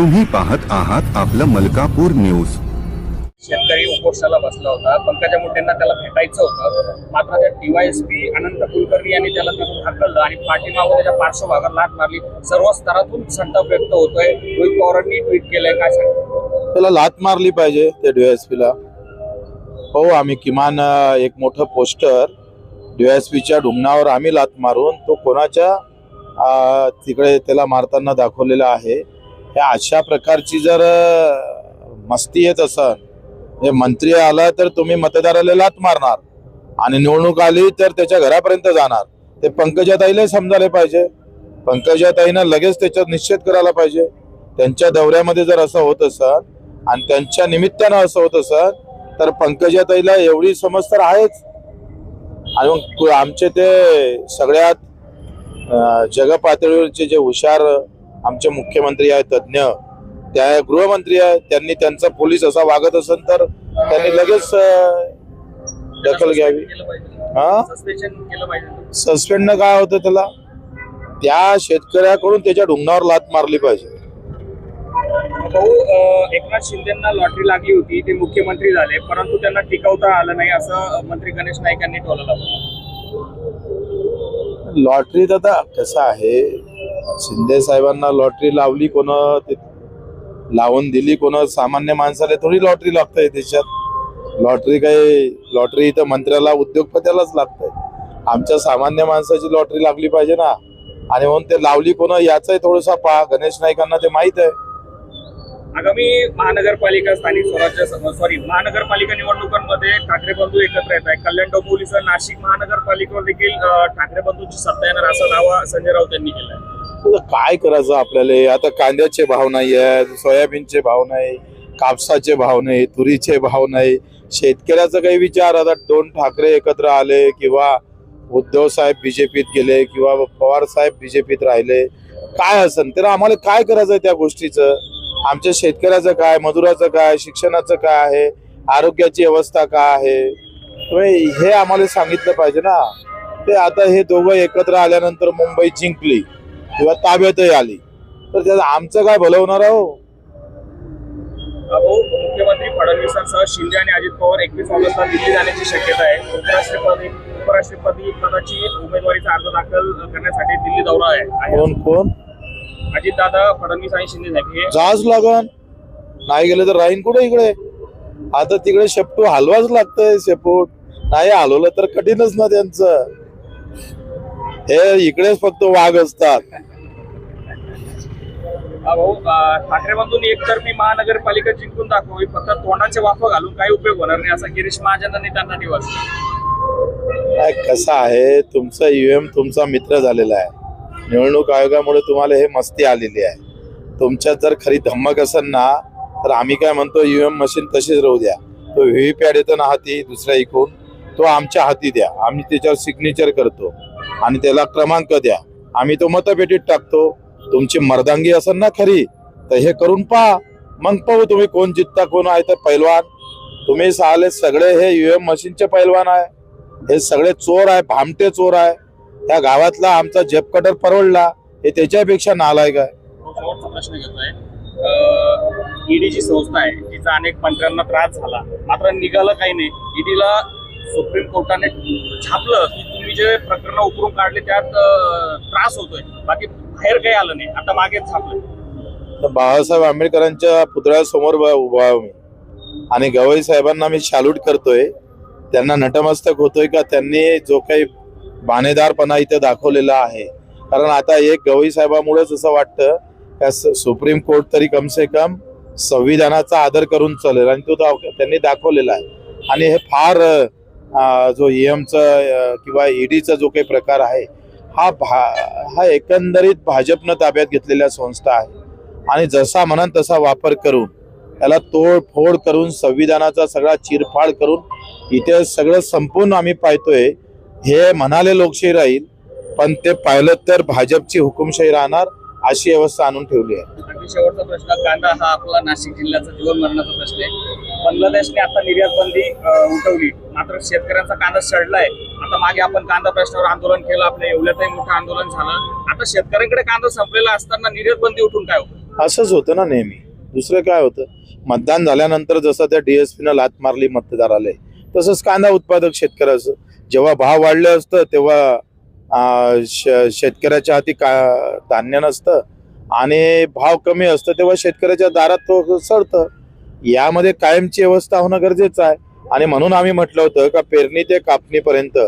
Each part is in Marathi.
तुम्ही पाहत आहात आपलं मलकापूर न्यूज. शेतकरी उपोषणाला बसला होता. पंकजा मुंडेंना त्याला भेटायचं होतं. मात्र त्या डीवायएसपी अनंत कुलकर्णी यांनी त्याला तिथून हाकललं आणि पाठीमागून त्याच्या पार्श्वभागात लाट मारली. सर्व स्तरातून संताप व्यक्त होतोय. रोहित पवारांनी ट्विट केलंय. काय त्याला लात मारली पाहिजे त्या डीवायएसपीला हो आम्ही किमान एक मोठं पोस्टर डीवायएसपीच्या ढुंगणावर आम्ही लात मारून तो कोणाच्या तिकडे त्याला मारताना दाखवलेला आहे. ह्या अशा प्रकारची जर मस्ती येत असन म्हणजे मंत्री आला तर तुम्ही मतदाराला लात मारणार. आणि निवडणूक आली तर त्याच्या घरापर्यंत जाणार. ते पंकजाताईला समजायला पाहिजे. पंकजाताईनं लगेच त्याच्यात निश्चित करायला पाहिजे. त्यांच्या दौऱ्यामध्ये जर असं होत असत आणि त्यांच्या निमित्तानं असं होत असत तर पंकजाताईला एवढी समज तर आहेच. आणि मग कु- आमचे ते सगळ्यात जगपातळीवरचे जे हुशार आमचे मुख्यमंत्री आहेत तज्ज्ञ. त्या गृहमंत्री आहेत त्यांनी त्यांचा पोलीस असा वागत असेल तर त्यांनी लगेच दखल घ्यावी. हा? सस्पेंड काय होतं त्याला? त्या शेतकऱ्याकडून त्याच्या ढुंगणावर लात मारली पाहिजे. भाऊ एकनाथ शिंदेना लॉटरी लागली होती ते मुख्यमंत्री झाले परंतु त्यांना टिकवता आलं नाही असं मंत्री गणेश नाईक यांनी टोललं लॉटरीत आता कसं आहे? शिंदे साहेबांना लॉटरी लावली कोण लावून दिली कोण सामान्य माणसाला थोडी लॉटरी लागतंय देशात. लॉटरी काही लॉटरी इथं मंत्र्याला उद्योगपत्यालाच लागतंय. आमच्या सामान्य माणसाची लॉटरी लागली पाहिजे ना. आणि म्हणून ते लावली कोण याचाही थोडसा पहा. गणेश नाईकांना ते माहीत आहे. आगामी महानगरपालिका स्थानिक स्वराज्य सॉरी महानगरपालिका निवडणुकांमध्ये ठाकरे बंधू एकत्र येत आहे कल्याण डोंबिवलीसह नाशिक महानगरपालिकेवर देखील ठाकरे बंधूंची सत्ता येणार असा दावा संजय राऊत यांनी केला आहे काय करायचं आपल्याला? आता कांद्याचे भाव नाही आहेत सोयाबीनचे भाव नाही कापसाचे भाव नाही तुरीचे भाव नाही. शेतकऱ्याचा काही विचार आता दोन ठाकरे एकत्र आले किंवा उद्धव साहेब बीजेपीत गेले किंवा पवार साहेब बीजेपीत राहिले काय असन? तर आम्हाला काय करायचं त्या गोष्टीचं? आमच्या शेतकऱ्याचं काय मजुराचं काय शिक्षणाचं काय आहे आरोग्याची अवस्था काय आहे? तुम्ही हे आम्हाला सांगितलं पाहिजे ना. ते आता हे दोघं एकत्र आल्यानंतर मुंबई जिंकली. किंवा ताब्यातही आली. तर त्याचं आमचं काय भलं होणार हो भाऊ मुख्यमंत्री फडणवीसांसह शिंदे आणि अजित पवार एकवीस ऑगस्टला दिल्ली जाण्याची शक्यता आहे. उपराष्ट्रपती उपराष्ट्रपती पदाची उमेदवारीचा अर्ज दाखल करण्यासाठी दिल्ली दौरा आहे. आहे. कोण कोण? अजितदादा फडणवीस आणि शिंदे साहेब जाच लागन. नाही गेलं तर राहीन कुठे इकडे? आता तिकडे शेपटू हलवाच लागतंय शेपूट. नाही हलवलं तर कठीणच ना त्यांचं. हे इकडेच फक्त वाघ असतात. भाऊ बंधूंनी एकतर्फी महानगरपालिका जिंकून दाखवावी फक्त तोंडाचे वाफ घालून काही उपयोग होणार नाही असा गिरीश महाजनांनी त्यांना काय कसं आहे तुमचा ईव्हीएम तुमचा मित्र झालेला आहे. निवडणूक आयोगामुळे तुम्हाला हे मस्ती आलेली आहे. तुमच्यात जर खरी धम्मक असेल ना तर आम्ही काय म्हणतो ईव्हीएम मशीन तशीच राहू द्या. तो व्हीव्हीपॅड येतो ना हाती दुसऱ्या इकून तो आमच्या हाती द्या. आम्ही त्याच्यावर सिग्नेचर करतो. आणि त्याला क्रमांक द्या. आम्ही तो मतपेटीत टाकतो. तुमची मर्दांगी असेल ना खरी तर हे करून पहा. मग पाहू तुम्ही कोण जितता कोण आहे तर पैलवान. तुम्ही साले सगळे हे ईव्हीएम मशीनचे पैलवान आहे. हे सगळे चोर आहे भामटे चोर आहे. त्या गावातला आमचा जेप कटर परवडला. हे त्याच्यापेक्षा नालायक आहे. शेवटचा प्रश्न घेतोय. ईडीची संस्था आहे तिचा अनेक मंत्र्यांना त्रास झाला. मात्र निघालं काही नाही. ईडीला सुप्रीम कोर्टाने छापलं. की तुम्ही जे प्रकरण उकरून काढले त्यात त्रास होतोय. बाकी बाहेर काही आलं नाही. आता मागेच तर आंबेडकरांच्या पुतळ्यासमोर उभा मी. आणि गवई साहेबांना मी शालूट करतोय. त्यांना नटमस्तक होतोय का? त्यांनी जो काही बाणेदारपणा इथे दाखवलेला आहे. कारण आता एक गवई साहेबामुळेच असं वाटतं का सुप्रीम कोर्ट तरी कम से कम संविधानाचा आदर करून चालेल. आणि तो दाव- त्यांनी दाखवलेला आहे. आणि हे फार जो ईएमचा किंवा ईडीचा जो काही प्रकार आहे हा भा हा एकंदरीत भाजपनं ताब्यात घेतलेल्या संस्था आहे. आणि जसा म्हणन तसा वापर करून त्याला तोडफोड करून संविधानाचा सगळा चिरफाड करून इथे सगळं संपूर्ण आम्ही पाहतोय. हे म्हणाले लोकशाही राहील पण ते पाहिलं तर भाजपची हुकुमशाही राहणार अशी व्यवस्था आणून ठेवली आहे. शेवटचा प्रश्न कांदा हा आपला नाशिक जिल्ह्याचा जीवन मरणाचा प्रश्न आहे. बांगलादेशने आता निर्यात बंदी उठवली. मात्र शेतकऱ्यांचा कांदा सडलाय. आता मागे आपण कांदा प्रश्नावर आंदोलन केलं आपल्या एवढ्यातही मोठं आंदोलन झालं. आता शेतकऱ्यांकडे कांदा संपलेला असताना निर्यात बंदी उठून काय होतं? असंच होतं ना नेहमी. दुसरं काय होतं? मतदान झाल्यानंतर जसं त्या डीएसपीनं लात मारली मतदाराला तसंच कांदा उत्पादक शेतकऱ्याचं. जेव्हा भाव वाढले असतं तेव्हा शेतकऱ्याच्या हाती का धान्य नसतं आणि भाव कमी असतं तेव्हा शेतकऱ्याच्या दारात तो सडतं. यामध्ये कायमची व्यवस्था होणं गरजेचं आहे. आणि म्हणून आम्ही म्हटलं होतं का पेरणी ते कापणीपर्यंत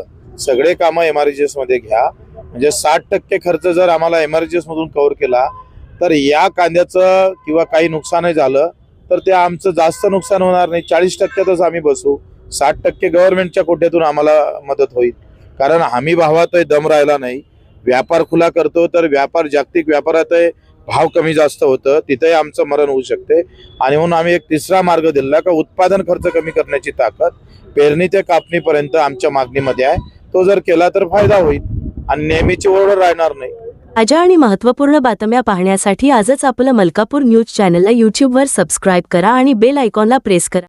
सगळे कामं एम आरमध्ये घ्या. म्हणजे साठ टक्के खर्च जर आम्हाला एम आर मधून कव्हर केला तर या कांद्याचं किंवा काही नुकसानही झालं तर ते आमचं जास्त नुकसान होणार नाही. चाळीस टक्क्यातच आम्ही बसू. साठ टक्के गव्हर्नमेंटच्या कोट्यातून आम्हाला मदत होईल. कारण हमी भावातही दम राहिला नाही. व्यापार खुला करतो तर व्यापार जागतिक व्यापारातही भाव कमी जास्त होतं तिथेही आमचं मरण होऊ शकते. आणि म्हणून आम्ही एक तिसरा मार्ग दिला का उत्पादन खर्च कमी करण्याची ताकद पेरणी ते कापणीपर्यंत आमच्या मागणीमध्ये आहे. तो जर केला तर फायदा होईल. आणि नेहमीची ओरड राहणार नाही. ताज्या आणि महत्त्वपूर्ण बातम्या पाहण्यासाठी आजच आपलं मलकापूर न्यूज चॅनलला यूट्यूबवर सबस्क्राईब करा आणि बेल आयकॉनला प्रेस करा.